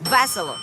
Весело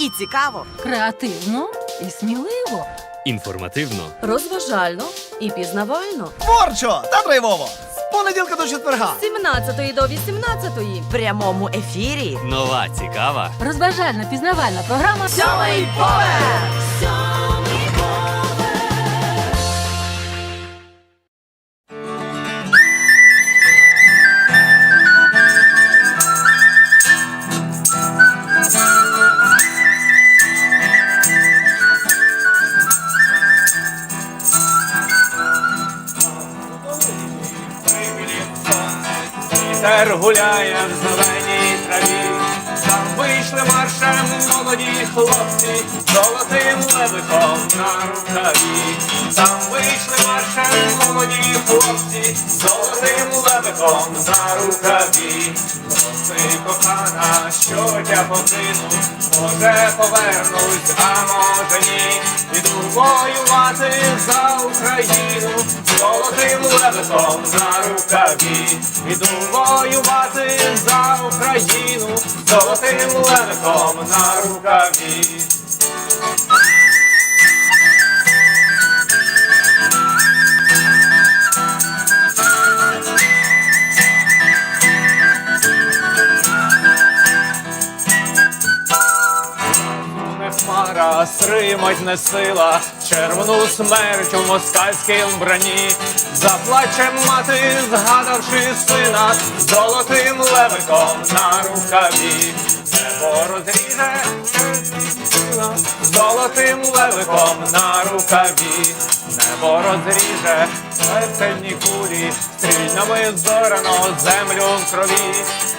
і цікаво. Креативно і сміливо. Інформативно, Розважально і пізнавально. Творчо та драйвово! З понеділка до четверга. З 17 до 18. В прямому ефірі. нова цікава Розважальна пізнавальна програма Сьомий поверх! Гуляє в зеленій траві, там вийшли маршем молоді хлопці, золотим левиком на рукаві, там вийшли маршем молоді хлопці, левиком на рукаві. Проси, кохана, що я покину, може повернусь, а може ні. Іду воювати за Україну, золотим левиком на рукаві. Іду воювати за Україну, золотим левиком на рукаві. Стримать не сила, червону смерть у москальській броні. Заплаче мати, згадавши сина, золотим левиком на рукаві. Небо розріже золотим левиком на рукаві. Небо розріже смертельні кулі, стрільнами зорано землю в крові.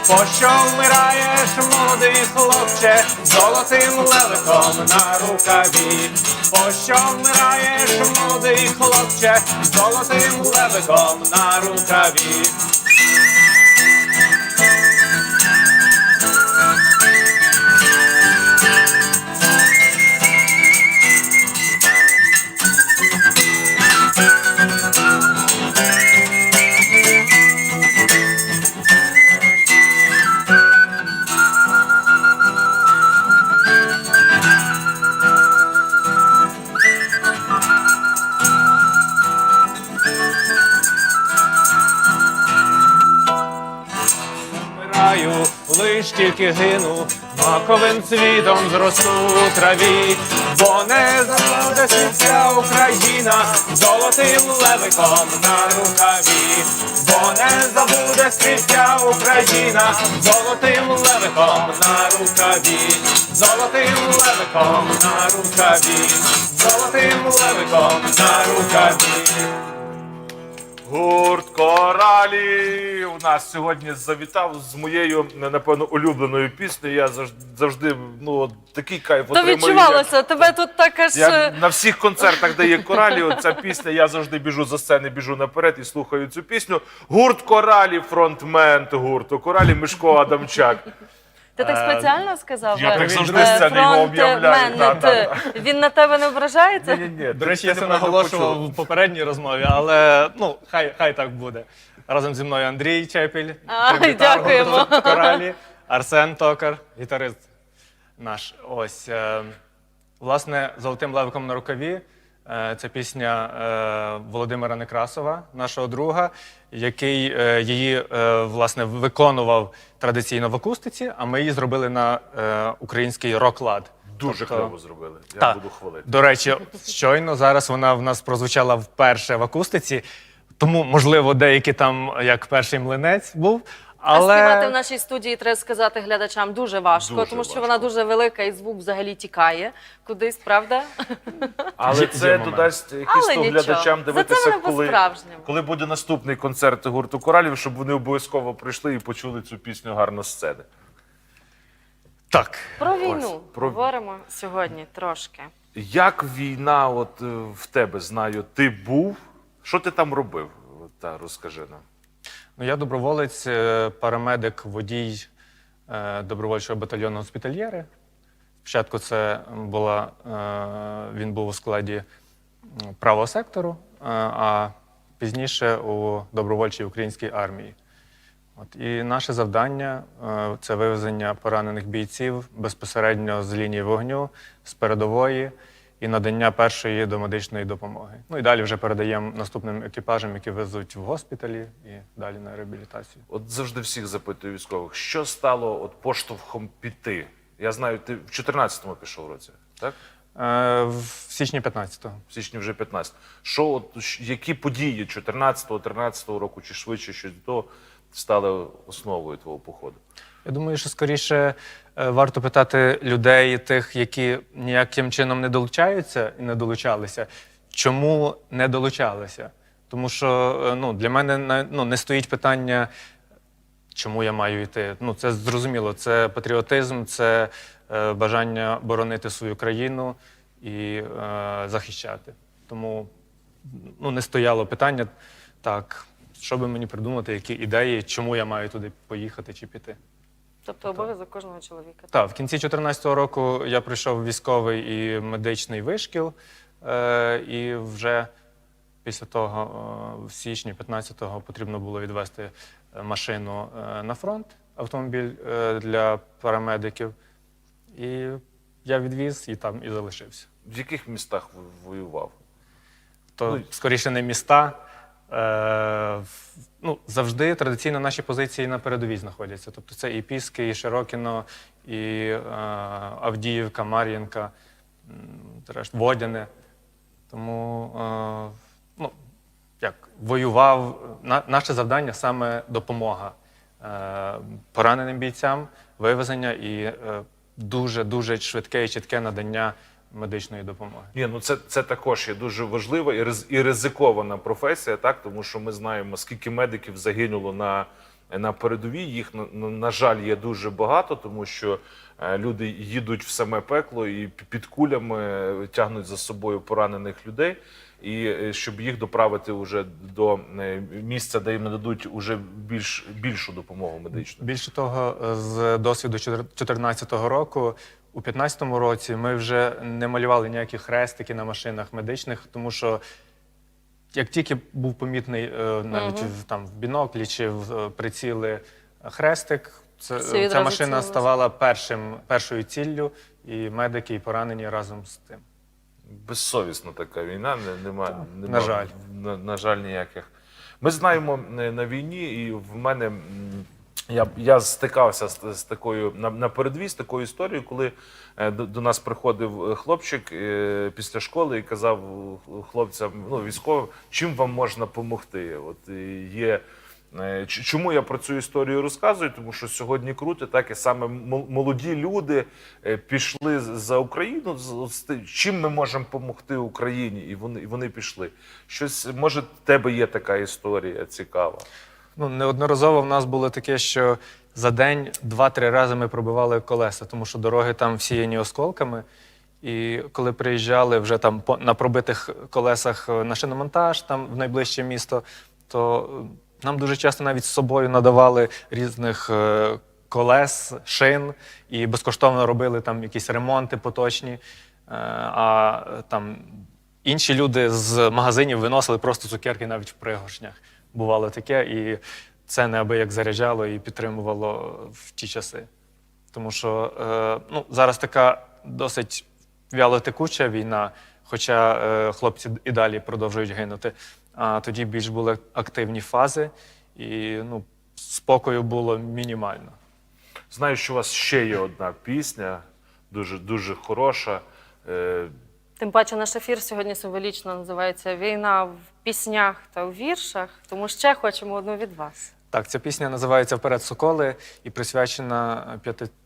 Пощо вмираєш, молодий хлопче, золотим левиком на рукаві? Пощо вмираєш, молодий хлопче, золотим левиком на рукаві? Тільки гину, маковим цвітом зросту траві, бо не забуде світця Україна, золотим левиком на рукаві, бо не забуде світця Україна, золотим левиком на рукаві, золотим левиком на рукаві, золотим левиком на рукаві. Гурт коралі у нас сьогодні завітав з моєю напевно улюбленою піснею. Я завжди, ну такий кайф То отримую. відчувалося, тебе тут так аж... Я, е, на всіх концертах, де є коралі, оця пісня. Я завжди біжу за сцени, біжу наперед і слухаю цю пісню. Гурт коралі, фронтмен гурту коралі Мишко Адамчак. Ти так спеціально сказав? я Е, так завжди е, сцени його об'являю, да, да. Він на тебе не ображається? Ні, ні, До речі, я це наголошував в попередній розмові, але ну хай хай так буде. Разом зі мною Андрій Чепіль, А, дякуємо. гурту коралі, Арсен Токар, гітарист наш. Ось е, власне золотим левиком на рукаві. Е, Це пісня е, Володимира Некрасова, нашого друга, який е, її власне виконував традиційно в акустиці, а ми її зробили на український рок-лад. Дуже Тобто- кльово зробили. Я Так. буду хвалити. До речі, щойно зараз вона в нас прозвучала вперше в акустиці, тому, можливо, деякі там як перший млинець був. А співати в нашій студії, треба сказати глядачам, дуже важко, Дуже тому що важко. вона дуже велика і звук взагалі тікає кудись, правда? Але це додасть якийсь Але то нічого. глядачам дивитися, коли, коли буде наступний концерт гурту коралів, щоб вони обов'язково прийшли і почули цю пісню гарно з сцени. так. Про війну про- говоримо сьогодні трошки. Як війна, от е, в тебе знаю, ти був? Що ти там робив? Та розкажи нам. Ну, я доброволець, е, парамедик, водій е, добровольчого батальйону госпітальєри. Спочатку це була, е, він був у складі правого сектору, а пізніше у добровольчій українській армії. От, і наше завдання це вивезення поранених бійців безпосередньо з лінії вогню, з передової і надання першої домедичної допомоги. Ну і далі вже передаємо наступним екіпажам, які везуть в госпіталі і далі на реабілітацію. От завжди всіх запитую військових, що стало от поштовхом піти? Я знаю, ти в 14-му пішов році, так? Е, в січні 15-го. В січні вже 15. Що, от, які події 14-го, 13-го року чи швидше щось до того стали основою твого походу? Я думаю, що скоріше варто питати людей, тих, які ніяким чином не долучаються і не долучалися, чому не долучалися. Тому що е, ну, для мене ну, не стоїть питання, чому я маю йти. Ну, це зрозуміло, це патріотизм, це е, бажання боронити свою країну і е, захищати. Тому ну, не стояло питання, так, що би мені придумати, які ідеї, чому я маю туди поїхати чи піти. Тобто обов'язок кожного чоловіка. Так, в кінці 2014 року я пройшов військовий і медичний вишкіл, е, і вже після того, е, в січні 15-го, потрібно було відвести е, машину е, на фронт, автомобіль е, для парамедиків. І я відвіз і там і залишився. В яких містах воював? То Ну, скоріше не міста. Е, в- ну, завжди традиційно наші позиції на передовій знаходяться. Тобто це і Піски, і Широкіно, і е, Авдіївка, Мар'їнка, Водяне. Тому е, ну, як, воював. На, наше завдання саме допомога е, пораненим бійцям, вивезення і дуже-дуже швидке і чітке надання медичної допомоги. Ні, ну це, це також є дуже важлива і, riz- і ризикована професія, так тому що ми знаємо, скільки медиків загинуло на, на передовій. Їх на, на, жаль є дуже багато, тому що е, люди їдуть в саме пекло і під кулями тягнуть за собою поранених людей. І е, щоб їх доправити уже до е, місця, де їм нададуть уже більш більшу допомогу медичну. Більше того, з досвіду 2014 року, у 2015 році ми вже не малювали ніякі хрестики на машинах медичних, тому що як тільки був помітний е, навіть в, там, в біноклі чи в е, приціли хрестик, це, Всі ця машина цілились. ставала першим, першою ціллю, і медики, і поранені разом з тим. Безсовісна така війна, не, нема, нема, на жаль. На, на жаль, ніяких. Ми знаємо е, на війні, і в мене я, я стикався з, з такою на, на передвій з такою історією, коли е, до, до нас приходив е, хлопчик е, після школи і казав хлопцям, ну військовим, чим вам можна допомогти? От є. Чому я про цю історію розказую? Тому що сьогодні круто, так і саме мол- молоді люди пішли за Україну. з Чим ми можемо допомогти Україні? І вони, і вони пішли. Щось може, в тебе є така історія цікава. Ну, неодноразово в нас було таке, що за день два-три рази ми пробивали колеса, тому що дороги там всіяні осколками. І коли приїжджали вже там на пробитих колесах е, на шиномонтаж, там в найближче місто, то е, нам дуже часто навіть з собою надавали різних е, колес, шин і безкоштовно робили там якісь ремонти поточні. А там інші люди з магазинів виносили просто цукерки навіть в пригоршнях. Бувало таке, і це неабияк заряджало і підтримувало в ті часи. Тому що е, ну, зараз така досить вялотекуча війна, хоча е, хлопці і далі продовжують гинути. А тоді більш були активні фази, і ну, спокою було мінімально. Знаю, що у вас ще є одна пісня, дуже дуже хороша. Е, Тим паче наш ефір сьогодні символічно називається Війна в піснях та в віршах, тому ще хочемо одну від вас. Так, ця пісня називається Вперед Соколи і присвячена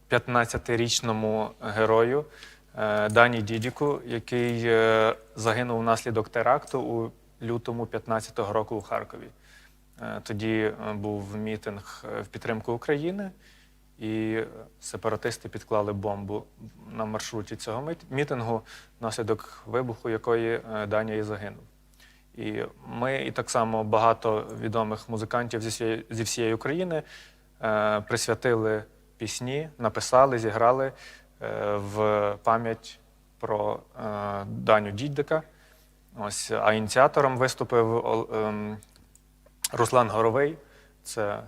15-річному герою е, Дані Дідіку, який е, загинув внаслідок теракту у лютому 15-го року у Харкові. Е, Тоді був мітинг в підтримку України, і сепаратисти підклали бомбу на маршруті цього мітингу, внаслідок вибуху якої е, Даня і загинув. І ми, і так само багато відомих музикантів зі всієї, України е, присвятили пісні, написали, зіграли е, в пам'ять про е, Даню Діддика. Ось, а ініціатором виступив ем, Руслан Горовий. Це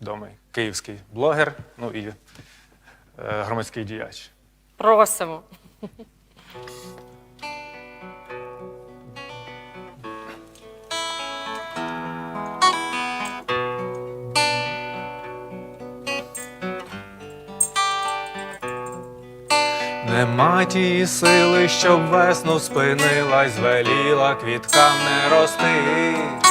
відомий київський блогер, ну і е, громадський діяч. Просимо. Нема тієї сили, щоб весну спинилась, звеліла квіткам не рости.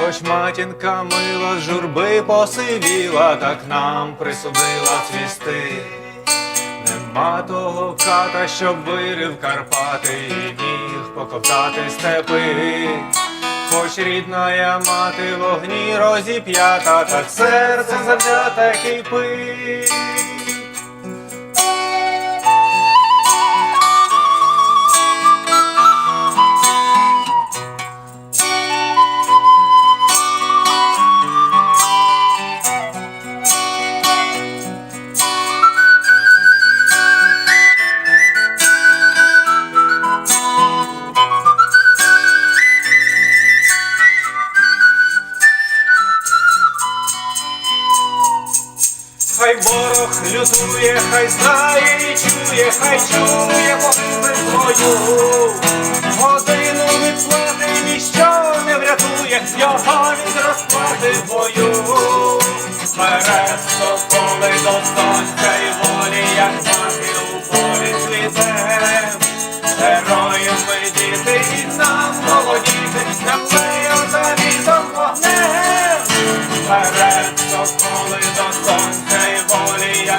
Хоч матінка мила з журби посивіла, так нам присудила цвісти. Нема того ката, щоб вирив Карпати і міг поковтати степи. Хоч рідна я мати вогні розіп'ята, так серце завзяте кипить. Хай знає і чує, хай чує погибель твою. Годину відплати ніщо не врятує, його від розплати бою. Вперед коли до сонця і волі, як мати у полі цвіте. Героїв ми діти і нам молодіти, землею залізом вогнем.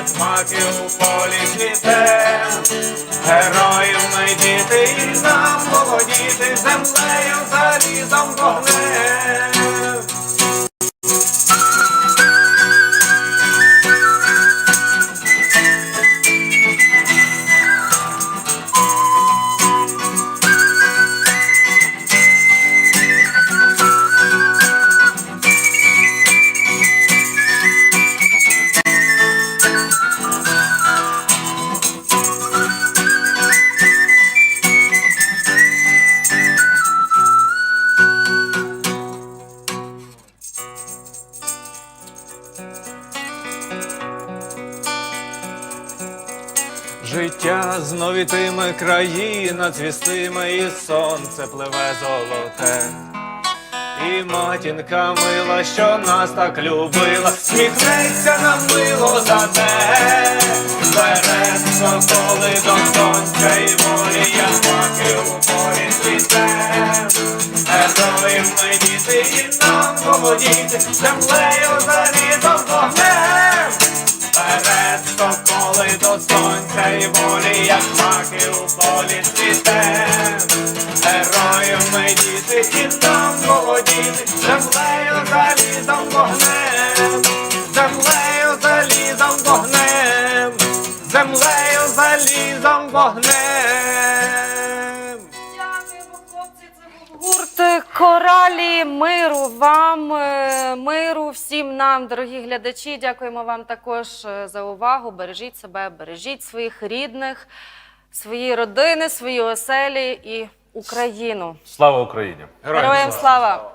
Як маки у полі цвіте. Героїв найдіти і нам володіти землею залізом вогнем. Зновітиме країна, цвістиме і сонце пливе золоте. І матінка мила, що нас так любила, сміхнеться нам мило за те. Вперед, коли до сонця і волі, як маки у полі цвіте. Героїв ми діти і нам володіти, землею за залізом вогнем. До сонця і волі, як маки у полі світе. Героями ми діти і нам володіти, землею залізом вогнем, землею залізом вогнем, землею залізом вогнем. Коралі миру. Вам е, миру, всім нам, дорогі глядачі. Дякуємо вам також е, за увагу. Бережіть себе, бережіть своїх рідних, свої родини, свої оселі і Україну. Слава Україні! Героям слава!